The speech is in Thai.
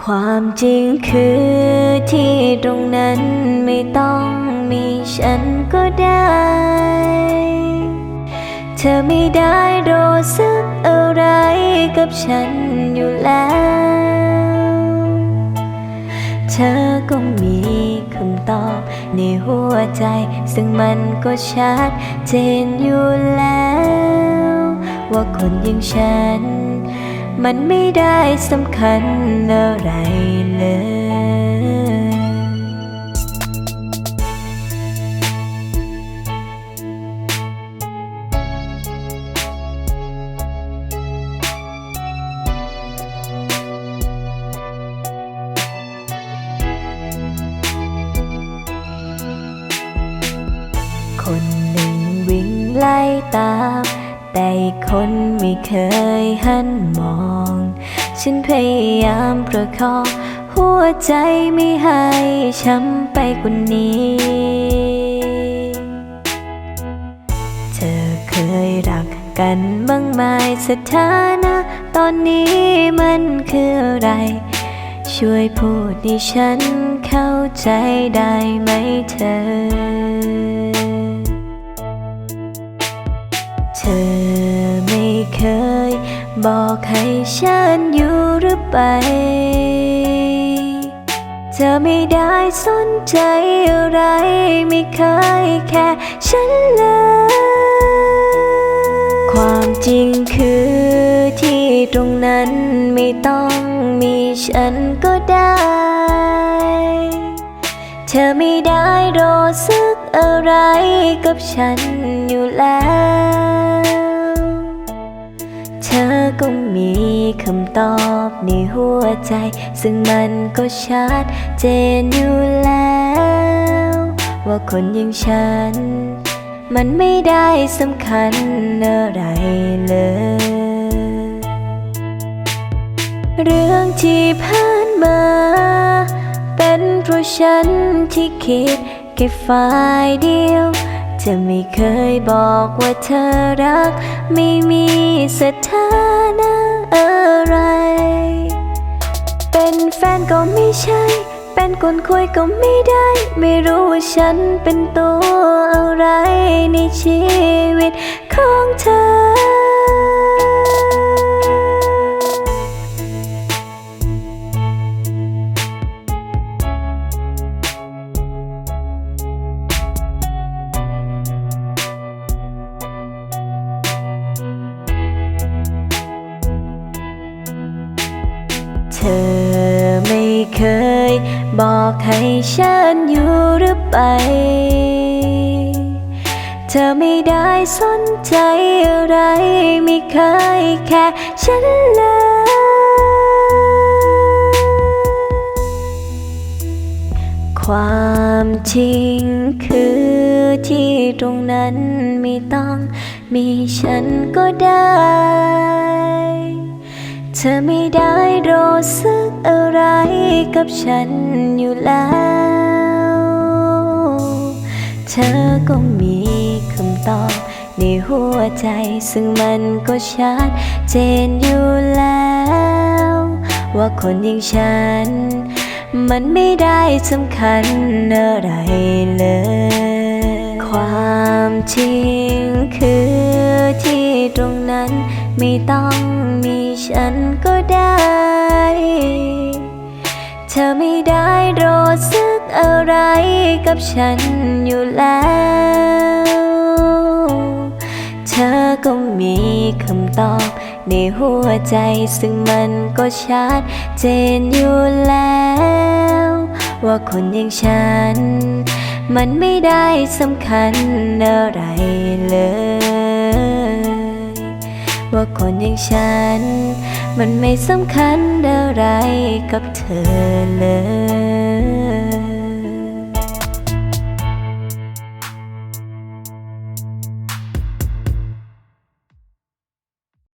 ความจริงคือที่ตรงนั้นไม่ต้องมีฉันก็ได้ เธอไม่ได้รู้สึกอะไรกับฉันอยู่แล้ว เธอก็มีคำตอบในหัวใจ ซึ่งมันก็ชัดเจนอยู่แล้ว ว่าคนอย่างฉัน มันไม่ได้สำคัญอะไรเลยคนหนึ่งวิ่งไล่ตาม แต่คนไม่เคยหันมอง ฉันพยายามประคองหัวใจไม่ให้ช้ำไปกว่านี้ เธอเคยรักกันบ้างไหมสถานะ ตอนนี้มันคืออะไร ช่วยพูดให้ฉันเข้าใจได้ไหมเธอ บอกให้ฉันอยู่หรือไป เธอไม่ได้สนใจอะไรไม่เคยแค่ฉันเลย ความจริงคือที่ตรงนั้นไม่ต้องมีฉันก็ได้ เธอไม่ได้รู้สึกอะไรกับฉันอยู่แล้ว อก็มีคำตอบในหัวใจ ซึ่งมันก็ชัดเจนอยู่แล้ว ว่าคนอย่างฉัน มันไม่ได้สำคัญอะไรเลย เรื่องที่ผ่านมา เป็นเพราะฉันที่คิดแค่ฝ่ายเดียว จะไม่เคยบอกว่าเธอรัก ไม่มีสถานะอะไร เป็นแฟนก็ไม่ใช่ เป็นคนคุยก็ไม่ได้ ไม่รู้ว่าฉันเป็นตัวอะไรในชีวิตของเธอ ธอไม่เคย บอกให้ฉันอยู่หรือไป เธอไม่ได้สนใจอะไร ไม่เคยแค่ฉันเลยความจริงคือที่ตรงนั้นไม่ต้องมีฉันก็ได้ ธอไม่ได้รู้สึกอะไรกับฉันอยู่แล้ว เธอก็มีคำตอบในหัวใจซึ่งมันก็ชัดเจนอยู่แล้ว ว่าคนอย่างฉัน มันไม่ได้สำคัญอะไร ฉันก็ได้ เธอไม่ได้รู้สึกอะไรกับฉันอยู่แล้ว เธอก็มีคำตอบในหัวใจซึ่งมันก็ชัดเจนอยู่แล้ว ว่าคนอย่างฉัน มันไม่ได้สำคัญอะไรเลย ว่าคนอย่างฉัน มันไม่สำคัญอะไรกับเธอเลย